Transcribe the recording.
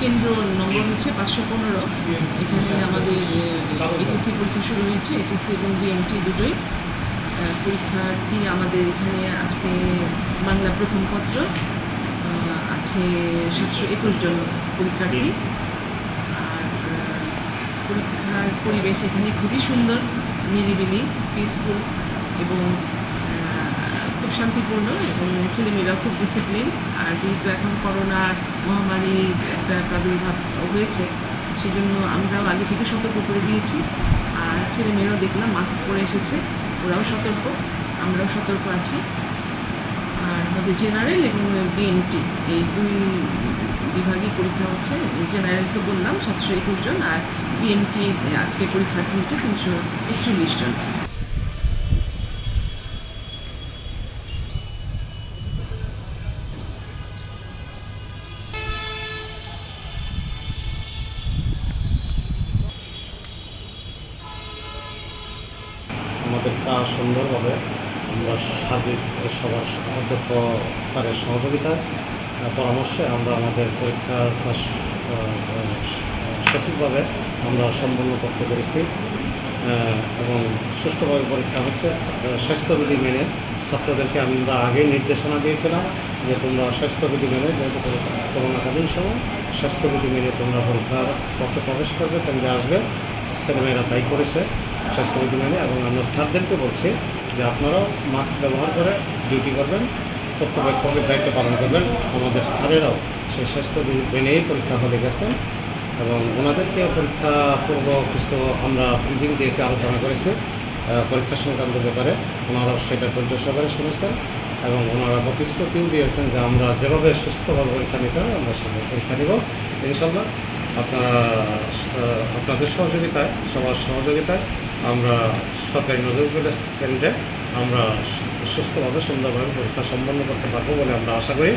কেন্দ্র নম্বর হচ্ছে পাঁচশো পনেরো। এখানে আমাদের এইচএসসি পরীক্ষা শুরু হয়েছে এইচএসসি এবং বিএমটি দুটোই। পরীক্ষার্থী আমাদের এখানে আজকে বাংলা প্রথম পত্র আছে সাতশো একুশ জন পরীক্ষার্থী। আর পরীক্ষার পরিবেশ এখানে খুবই সুন্দর নিরিবিলি পিসফুল এবং খুব শান্তিপূর্ণ এবং ছেলেমেয়েরাও খুব ডিসিপ্লিন আর যেহেতু এখন করোনা মহামারীর একটা প্রাদুর্ভাব হয়েছে, সেজন্য আমরাও আগে থেকে সতর্ক করে দিয়েছি। আর ছেলেমেয়েরাও দেখলাম মাস্ক পরে এসেছে, ওরাও সতর্ক, আমরাও সতর্ক আছি। আর আমাদের জেনারেল এবং বিএনটি এই দুই বিভাগই পরীক্ষা হচ্ছে। জেনারেল তো বললাম, সাতশো একুশ জন, আর বিএমটি আজকে পরীক্ষার্থী হচ্ছে তিনশো একচল্লিশ জন। কাজ সুন্দরভাবে আমরা সার্বিক সবার অধ্যক্ষ স্যারের সহযোগিতায় পরামর্শে আমরা আমাদের পরীক্ষার সঠিকভাবে আমরা সম্পন্ন করতে পেরেছি। এবং সুষ্ঠুভাবে পরীক্ষা হচ্ছে স্বাস্থ্যবিধি মেনে ছাত্রদেরকে আমরা আগেই নির্দেশনা দিয়েছিলাম যে তোমরা স্বাস্থ্যবিধি মেনে যেহেতু করোনা- করোনাকালীন সময় স্বাস্থ্যবিধি মেনে তোমরা পরীক্ষার পক্ষে প্রবেশ করবে কেন্দ্রে আসবে। ছেলেমেয়েরা তাই করেছে। স্বাস্থ্যবিধি মেনে এবং আমরা স্যারদেরকে বলছি যে আপনারাও মাস্ক ব্যবহার করে ডিউটি করবেন কর্তৃপক্ষের দায়িত্ব পালন করবেন। আমাদের স্যারেরাও সেই স্বাস্থ্যবিধি মেনেই পরীক্ষা হলে গেছেন এবং ওনাদেরকে পরীক্ষা পূর্ব কিছু আমরা ব্রিফিং দিয়েছি, আলোচনা করেছি পরীক্ষা সংক্রান্ত ব্যাপারে। ওনারা সেটা ধৈর্য সহকারে শুনেছেন এবং ওনারা প্রতিশ্রুতিও দিয়েছেন যে আমরা যেভাবে সুস্থভাবে পরীক্ষা নিতে হয় আমরা সেভাবে পরীক্ষা নিব। ইনশাল্লাহ আপনারা আপনাদের সহযোগিতায়, সবার সহযোগিতায় আমরা সরকারি নজর কেন্দ্রে আমরা সুস্থভাবে, সুন্দরভাবে পরীক্ষা সম্পন্ন করতে পারব বলে আমরা আশা করি।